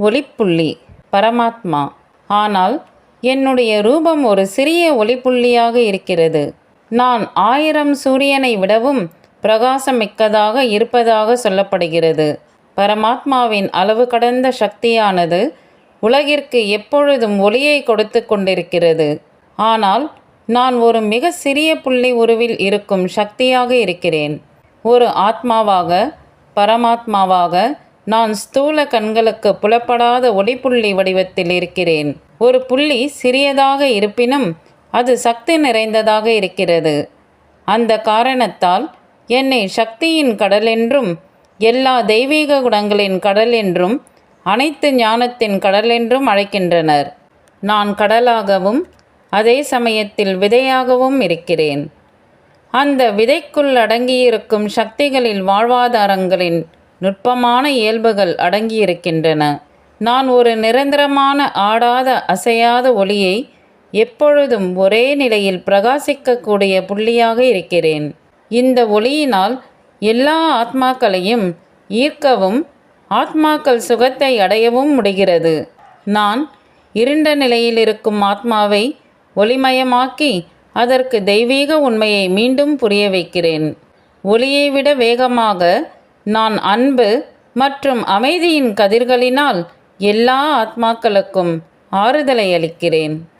ஒளிப்புள்ளி பரமாத்மா. ஆனால் என்னுடைய ரூபம் ஒரு சிறிய ஒளிப்புள்ளியாக இருக்கிறது. நான் ஆயிரம் சூரியனை விடவும் பிரகாசமிக்கதாக இருப்பதாக சொல்லப்படுகிறது. பரமாத்மாவின் அளவு கடந்த சக்தியானது உலகிற்கு எப்பொழுதும் ஒளியை கொடுத்து கொண்டிருக்கிறது. ஆனால் நான் ஒரு மிக சிறிய புள்ளி உருவில் இருக்கும் சக்தியாக இருக்கிறேன். ஒரு ஆத்மாவாக பரமாத்மாவாக நான் ஸ்தூல கண்களுக்கு புலப்படாத ஒளிப்புள்ளி வடிவத்தில் இருக்கிறேன். ஒரு புள்ளி சிறியதாக இருப்பினும் அது சக்தி நிறைந்ததாக இருக்கிறது. அந்த காரணத்தால் என்னை சக்தியின் கடல் என்றும் எல்லா தெய்வீக குணங்களின் கடல் என்றும் அனைத்து ஞானத்தின் கடல் என்றும் அழைக்கின்றனர். நான் கடலாகவும் அதே சமயத்தில் விதையாகவும் இருக்கிறேன். அந்த விதைக்குள் அடங்கியிருக்கும் சக்திகளில் வாழ்வாதாரங்களின் நுட்பமான இயல்புகள் அடங்கியிருக்கின்றன. நான் ஒரு நிரந்தரமான ஆடாத அசையாத ஒளியை எப்பொழுதும் ஒரே நிலையில் பிரகாசிக்கக்கூடிய புள்ளியாக இருக்கிறேன். இந்த ஒளியினால் எல்லா ஆத்மாக்களையும் ஈர்க்கவும் ஆத்மாக்கள் சுகத்தை அடையவும் முடிகிறது. நான் இருண்ட நிலையில் இருக்கும் ஆத்மாவை ஒளிமயமாக்கி அதற்கு தெய்வீக உண்மையை மீண்டும் புரிய வைக்கிறேன். ஒளியை விட வேகமாக நான் அன்பு மற்றும் அமைதியின் கதிர்களினால் எல்லா ஆத்மாக்களுக்கும் ஆறுதலை அளிக்கிறேன்.